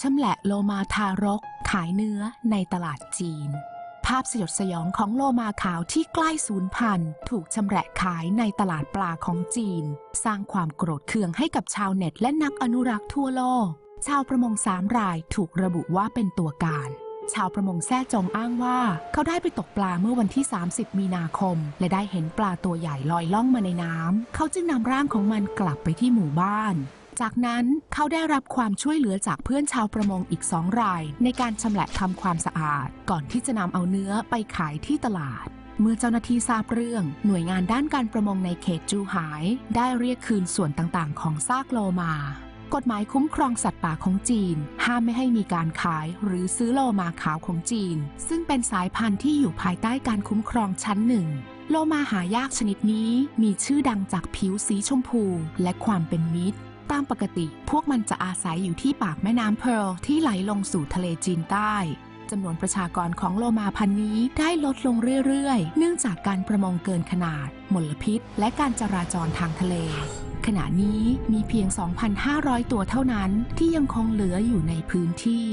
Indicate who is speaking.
Speaker 1: ชำแหละโลมาทารก ขายเนื้อในตลาดจีน ภาพสยดสยองของโลมาขาวที่ใกล้สูญพันธุ์ถูกชำแหละขายในตลาดปลาของจีน สร้างความโกรธเคืองให้กับชาวเน็ตและนักอนุรักษ์ทั่วโลก ชาวประมงสามรายถูกระบุว่าเป็นตัวการชาวประมงแท้จงอ้างว่า เขาได้ไปตกปลาเมื่อวันที่ 30 มีนาคม และได้เห็นปลาตัวใหญ่ลอยล่องมาในน้ำ เขาจึงนำร่างของมันกลับไปที่หมู่บ้าน จากนั้นเขาได้รับความช่วยเหลือจากเพื่อนชาวประมงอีกสองราย ในการชำแหละทำความสะอาด ก่อนที่จะนำเอาเนื้อไปขายที่ตลาด เมื่อเจ้าหน้าที่ทราบเรื่อง หน่วยงานด้านการประมงในเขตจูหาย ได้เรียกคืนส่วนต่างๆ ของซากโลมากฎหมายคุ้มครองสัตว์ป่าของจีน ห้ามไม่ให้มีการขายหรือซื้อโลมาขาวของจีน ซึ่งเป็นสายพันธุ์ที่อยู่ภายใต้การคุ้มครองชั้นหนึ่ง โลมาหายากชนิดนี้มีชื่อดังจากผิวสีชมพูและความเป็นมิตร ตามปกติ พวกมันจะอาศัยอยู่ที่ปากแม่น้ำเพร์ลที่ไหลลงสู่ทะเลจีนใต้จำนวนประชากรของโลมาพันธุ์นี้ได้ลดลงเรื่อยๆ เนื่องจากการประมงเกินขนาด มลพิษ และการจราจรทางทะเล ขณะนี้มีเพียง 2,500 ตัวเท่านั้นที่ยังคงเหลืออยู่ในพื้นที่